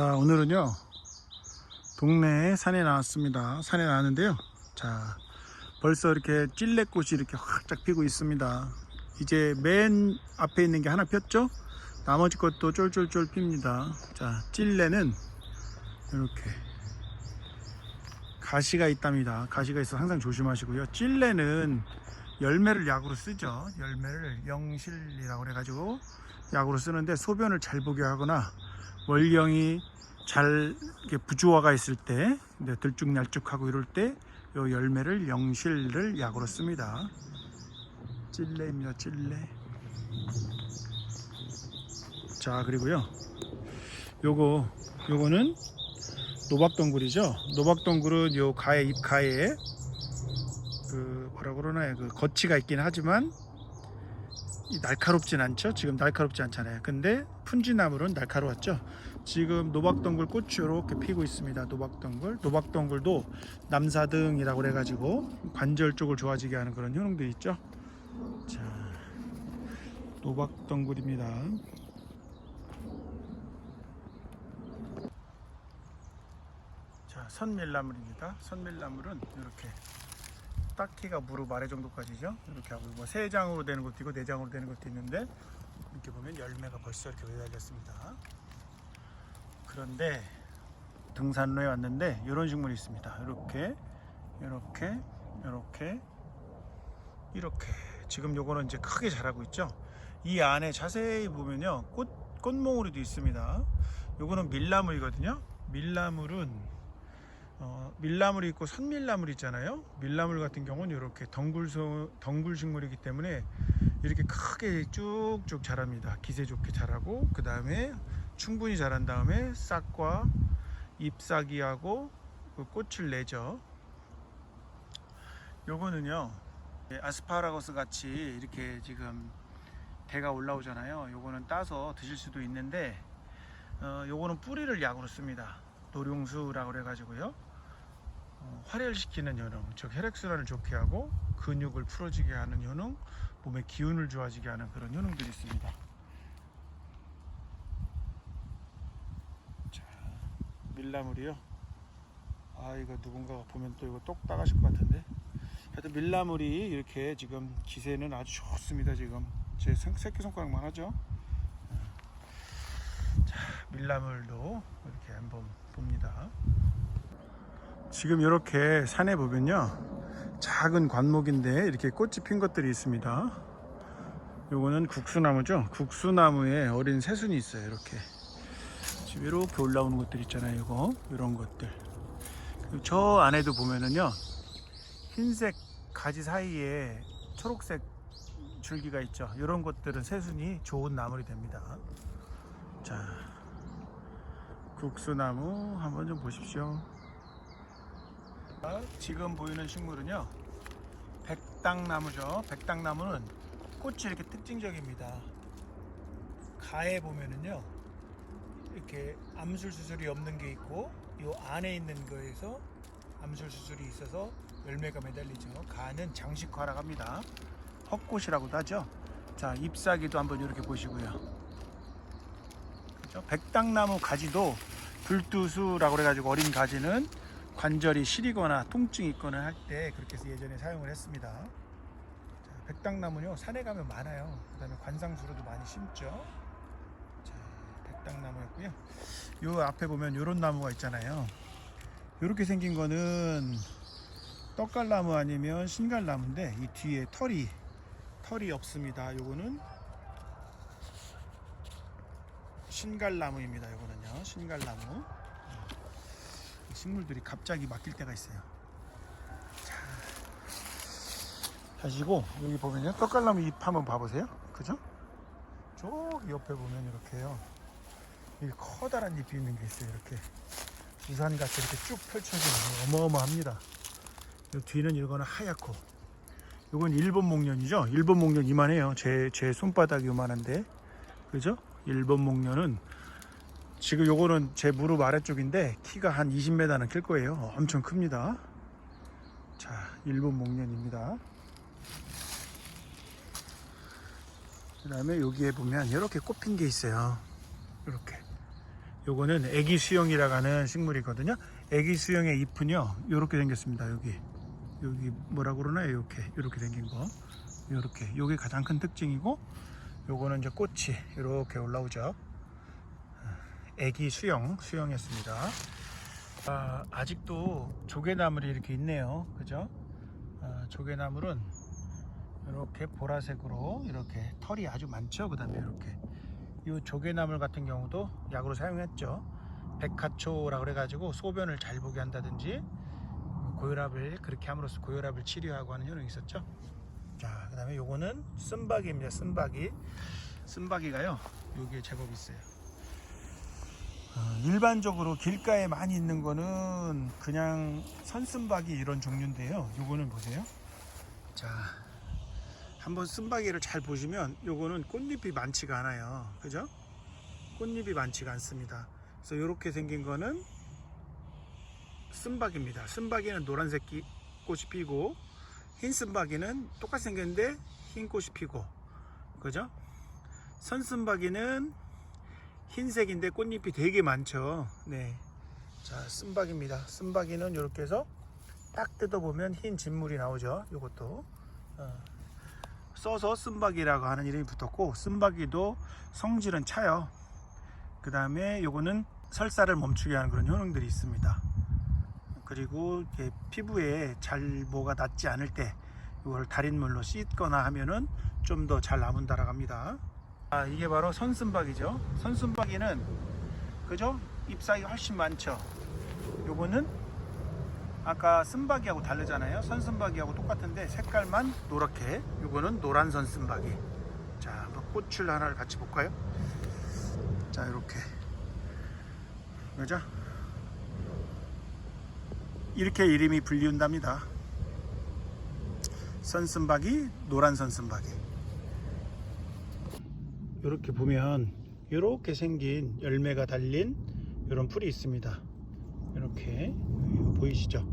자, 오늘은요 동네 산에 나왔습니다. 산에 나왔는데요. 자, 벌써 이렇게 찔레꽃이 이렇게 활짝 피고 있습니다. 이제 맨 앞에 있는 게 하나 폈죠? 나머지 것도 쫄쫄쫄 핍니다. 자, 찔레는 이렇게 가시가 있답니다. 가시가 있어 항상 조심하시고요. 찔레는 열매를 약으로 쓰죠. 열매를 영실이라고 해가지고 약으로 쓰는데 소변을 잘 보게 하거나 월경이 잘 부조화가 있을 때 이제 들쭉날쭉하고 이럴 때요 열매를 영실을 약으로 씁니다. 찔레입니다. 찔레. 자 그리고요. 요거 요거는 노박덩굴이죠. 노박덩굴은 요 가에 잎 가에 그 뭐라 그러나요? 그 거치가 있긴 하지만 이 날카롭진 않죠. 지금 날카롭지 않잖아요. 근데 푼지나물은 날카로웠죠. 지금 노박덩굴 꽃이 이렇게 피고 있습니다. 노박덩굴. 노박덩굴도 남사등이라고 그래가지고 관절 쪽을 좋아지게 하는 그런 효능도 있죠. 자, 노박덩굴입니다. 자, 선밀나물입니다. 선밀나물은 이렇게 딱히가 무릎 아래 정도까지죠. 이렇게 하고 뭐 세 장으로 되는 것도 있고 네 장으로 되는 것도 있는데 이렇게 보면 열매가 벌써 이렇게 매달렸습니다. 그런데 등산로에 왔는데 이런 식물이 있습니다. 이렇게 이렇게 이렇게 이렇게 지금 요거는 이제 크게 자라고 있죠. 이 안에 자세히 보면요 꽃 꽃몽우리도 있습니다. 요거는 밀나물이거든요. 밀나물은 어, 밀나물이 있고 선밀나물 있잖아요. 밀나물 같은 경우는 이렇게 덩굴소, 덩굴 식물이기 때문에 이렇게 크게 쭉쭉 자랍니다. 기세 좋게 자라고 그 다음에 충분히 자란 다음에 싹과 잎사귀하고 그 꽃을 내죠. 요거는요 예, 아스파라거스 같이 이렇게 지금 대가 올라오잖아요. 요거는 따서 드실 수도 있는데 어, 요거는 뿌리를 약으로 씁니다. 노룡수라고 그래가지고요. 어, 활혈시키는 효능, 즉 혈액순환을 좋게 하고 근육을 풀어지게 하는 효능, 몸의 기운을 좋아지게 하는 그런 효능들이 있습니다. 자, 밀나물이요. 아 이거 누군가가 보면 또 이거 똑 따가실 것 같은데. 하여튼 밀나물이 이렇게 지금 기세는 아주 좋습니다. 지금 제 생- 새끼 손가락만 하죠. 자, 밀나물도 이렇게 한번 봅니다. 지금 이렇게 산에 보면요 작은 관목인데 이렇게 꽃이 핀 것들이 있습니다. 요거는 국수나무죠. 국수나무에 어린 새순이 있어요 이렇게. 지금 이렇게 올라오는 것들 있잖아요 이거. 이런 것들. 저 안에도 보면은요 흰색 가지 사이에 초록색 줄기가 있죠. 이런 것들은 새순이 좋은 나물이 됩니다. 자 국수나무 한번 좀 보십시오 지금 보이는 식물은요 백당나무죠. 백당나무는 꽃이 이렇게 특징적입니다. 가에 보면은요 이렇게 암술 수술이 없는 게 있고 이 안에 있는 거에서 암술 수술이 있어서 열매가 매달리죠. 가는 장식화라고 합니다. 헛꽃이라고도 하죠. 자 잎사귀도 한번 이렇게 보시고요. 그죠? 백당나무 가지도 불두수라고 그래가지고 어린 가지는 관절이 시리거나 통증이 있거나 할 때 그렇게 해서 예전에 사용을 했습니다. 자, 백당나무는요 산에 가면 많아요. 그다음에 관상수로도 많이 심죠. 자, 백당나무였고요. 요 앞에 보면 요런 나무가 있잖아요. 요렇게 생긴 거는 떡갈나무 아니면 신갈나무인데 이 뒤에 털이 털이 없습니다. 요거는 신갈나무입니다. 요거는요 신갈나무. 식물들이 갑자기 막힐 때가 있어요. 자, 하시고 여기 보면요 떡갈나무 잎 한번 봐보세요. 그죠? 저기 옆에 보면 이렇게요. 여기 커다란 잎이 있는 게 있어요. 이렇게 우산같이 이렇게 쭉 펼쳐지는 거 어마어마합니다. 요 뒤는 이거는 하얗고 이건 일본 목련이죠. 일본 목련 이만해요. 제, 제 손바닥 요만한데 그죠? 일본 목련은 지금 요거는 제 무릎 아래쪽인데 키가 한 20m는 클 거예요. 엄청 큽니다. 자, 일본 목련입니다. 그 다음에 여기에 보면 이렇게 꽃핀 게 있어요. 이렇게. 요거는 애기 수영이라고 하는 식물이거든요. 애기 수영의 잎은요, 요렇게 생겼습니다. 여기. 여기 뭐라고 그러나요? 이렇게. 이렇게 생긴 거. 요렇게. 요게 가장 큰 특징이고, 요거는 이제 꽃이 이렇게 올라오죠. 애기 수영, 수영했습니다. 아, 아직도 조개나물이 이렇게 있네요. 그죠? 아, 조개나물은 이렇게 보라색으로 이렇게 털이 아주 많죠. 그 다음에 이렇게 이 조개나물 같은 경우도 약으로 사용했죠. 백화초라고 그래가지고 소변을 잘 보게 한다든지 고혈압을 그렇게 함으로써 고혈압을 치료하고 하는 효능이 있었죠. 자, 그 다음에 요거는 쓴바기입니다. 쓴바기. 쓴바기가요. 요게 제법 있어요. 어, 일반적으로 길가에 많이 있는 거는 그냥 선쓴바기 이런 종류인데요. 요거는 보세요. 자, 한번 쓴바기를 잘 보시면 요거는 꽃잎이 많지가 않아요. 그죠? 꽃잎이 많지가 않습니다. 그래서 이렇게 생긴 거는 쓴바기입니다. 쓴바기는 노란색 기- 꽃이 피고 흰 쓴바기는 똑같이 생겼는데 흰 꽃이 피고 그죠? 선쓴바기는 흰색인데 꽃잎이 되게 많죠. 네. 자, 쓴바기입니다. 쓴바기는 이렇게 해서 딱 뜯어보면 흰 진물이 나오죠. 요것도. 어. 써서 쓴바기라고 하는 이름이 붙었고, 쓴바기도 성질은 차요. 그 다음에 요거는 설사를 멈추게 하는 그런 효능들이 있습니다. 그리고 피부에 잘 뭐가 닿지 않을 때 이걸 달인물로 씻거나 하면은 좀 더 잘 남은다라고 합니다. 아, 이게 바로 선순박이죠. 선순박이는 그죠? 잎사귀 훨씬 많죠. 요거는 아까 쓴바기하고 다르잖아요. 선순바기하고 똑같은데 색깔만 노랗게. 요거는 노란 선순바기. 자, 한번 꽃을 하나를 같이 볼까요? 자, 이렇게. 그죠? 이렇게 이름이 불리운답니다. 선순바기, 노란 선순바기. 이렇게 보면 이렇게 생긴 열매가 달린 이런 풀이 있습니다. 이렇게 보이시죠?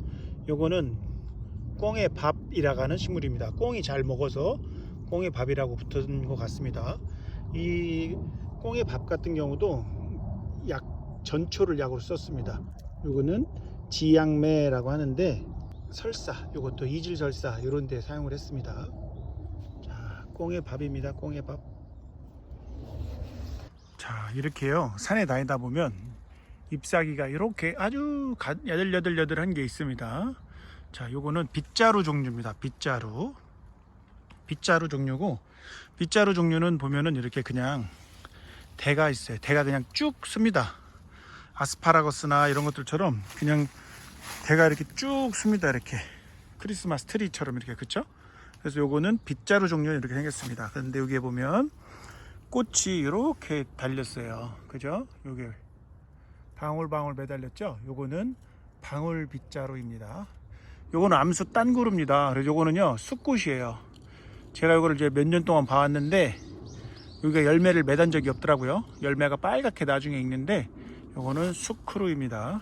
요거는 꽁의 밥이라고 하는 식물입니다. 꽁이 잘 먹어서 꽁의 밥이라고 붙은 것 같습니다. 이 꽁의 밥 같은 경우도 약 전초를 약으로 썼습니다. 요거는 지양매라고 하는데 설사, 요것도 이질설사 이런 데 사용을 했습니다. 자, 꽁의 밥입니다. 꽁의 밥. 자 이렇게요. 산에 다니다 보면 잎사귀가 이렇게 아주 가- 야들야들야들한 게 있습니다. 자 요거는 빗자루 종류입니다. 빗자루. 빗자루 종류고 빗자루 종류는 보면은 이렇게 그냥 대가 있어요. 대가 그냥 쭉 씁니다. 아스파라거스나 이런 것들처럼 그냥 대가 이렇게 쭉 씁니다. 이렇게. 크리스마스 트리처럼 이렇게. 그쵸? 그래서 요거는 빗자루 종류 이렇게 생겼습니다. 그런데 여기에 보면 꽃이 이렇게 달렸어요. 그죠? 요게 방울방울 매달렸죠? 요거는 방울 빗자루입니다. 요거는 암수 딴구루입니다. 그래서 요거는요, 숫꽃이에요. 제가 요거를 이제 몇 년 동안 봐왔는데, 여기가 열매를 맺은 적이 없더라고요. 열매가 빨갛게 나중에 익는데, 요거는 수크루입니다.